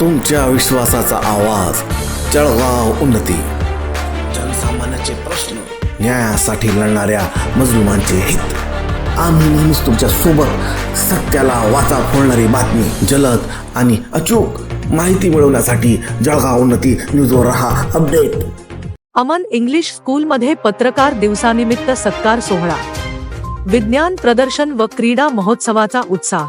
तुमच्या विश्वासाचा आवाज. जळगाव उन्नती. जनसामान्याचे प्रश्न न्यायासाठी लढणाऱ्या मजलुमांचे हित. आम्ही नेहमीच तुमच्यासोबत सत्याला वाचा फोडणारी बातमी जलद आणि अचूक माहिती मिळवण्यासाठी जळगाव उन्नती न्यूजवर रहा. अपडेट. अमन इंग्लिश स्कूलमध्ये पत्रकार दिवसानिमित्त सत्कार सोहळा. विज्ञान प्रदर्शन व क्रीडा महोत्सवाचा उत्साह.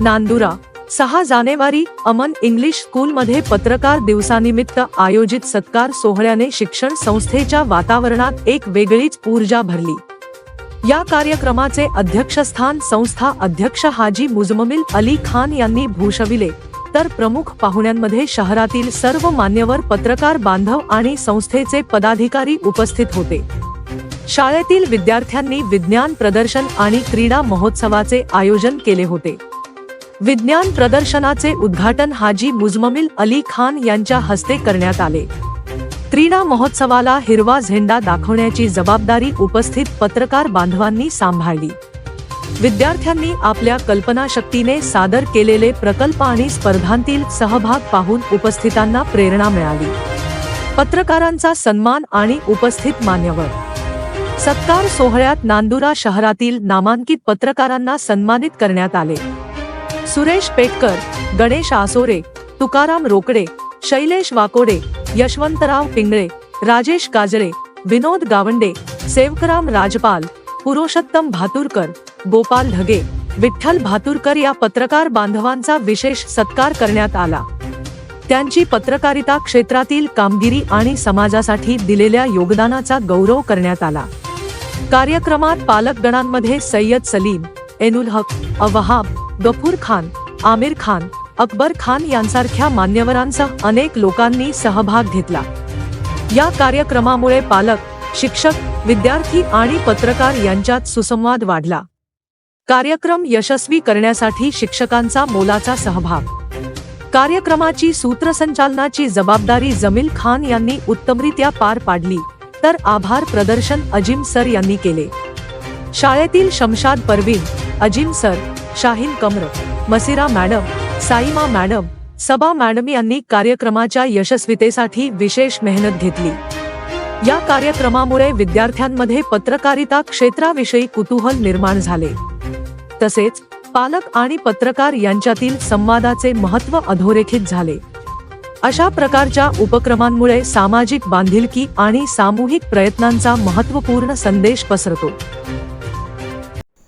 नांदुरा सहा जानेवारी अमन इंग्लिश स्कूलमध्ये पत्रकार दिवसानिमित्त आयोजित सत्कार सोहळ्याने शिक्षण संस्थेच्या वातावरणात एक वेगळीच ऊर्जा भरली. या कार्यक्रमाचे अध्यक्षस्थान संस्था अध्यक्ष हाजी मुजममिल अली खान यांनी भूषविले. तर प्रमुख पाहुण्यांमध्ये शहरातील सर्व मान्यवर पत्रकार बांधव आणि संस्थेचे पदाधिकारी उपस्थित होते. शाळेतील विद्यार्थ्यांनी विज्ञान प्रदर्शन आणि क्रीडा महोत्सवाचे आयोजन केले होते. विज्ञान प्रदर्शनाचे उद्घाटन हाजी मुजममिल अली खान यांच्या हस्ते करण्यात आले. क्रीडा महोत्सवाला हिरवा झेंडा दाखवण्याची जबाबदारी उपस्थित पत्रकार बांधवांनी सांभाळली. विद्यार्थ्यांनी आपल्या कल्पनाशक्तीने सादर केलेले प्रकल्प आणि स्पर्धांतील सहभाग पाहून उपस्थितांना प्रेरणा मिळाली. पत्रकारांचा सन्मान आणि उपस्थित मान्यवर. सत्कार सोहळ्यात नांदुरा शहरातील नामांकित पत्रकारांना सन्मानित करण्यात आले. सुरेश पेटकर गणेश आसोरे तुकाराम रोकडे शैलेश वाकोडे यशवंतराव पिंगळे राजेश काजळे विनोद गावंडे सेवकराम राजपाल पुरुषोत्तम भातुरकर गोपाल ढगे विठ्ठल भातुरकर या पत्रकार बांधवांचा विशेष सत्कार करण्यात आला. त्यांची पत्रकारिता क्षेत्रातील कामगिरी आणि समाजासाठी दिलेल्या योगदानाचा गौरव करण्यात आला. कार्यक्रमात पालकगणांमध्ये सय्यद सलीम एनुल हक अवहाब गफूर खान आमिर खान अकबर खान यांसारख्या मान्यवरांसह अनेक लोकांनी सहभाग घेतला. या कार्यक्रमामुळे पालक शिक्षक विद्यार्थी आणि पत्रकार यांच्यात सुसंवाद वाढला. कार्यक्रम यशस्वी करण्यासाठी शिक्षकांचा मोलाचा सहभाग. कार्यक्रमाची सूत्रसंचालनाची जबाबदारी जमील खान यांनी उत्तमरित्या पार पाडली तर आभार प्रदर्शन अजिम सर यांनी केले. शाळेतील Shamshad Parveen Azim sir Shaheen Qamar Masira madam Saima madam Saba madam यांनी कार्यक्रमाच्या यशस्वीतेसाठी विशेष मेहनत घेतली. या कार्यक्रमामुळे विद्यार्थ्यांमध्ये पत्रकारिता क्षेत्राविषयी कुतूहल निर्माण झाले. तसेच पालक आणि पत्रकार यांच्यातील संवादाचे महत्त्व अधोरेखित झाले. अशा प्रकारच्या उपक्रमांमुळे सामाजिक बांधिलकी आणि सामूहिक प्रयत्नांचा महत्त्वपूर्ण संदेश पसरतो.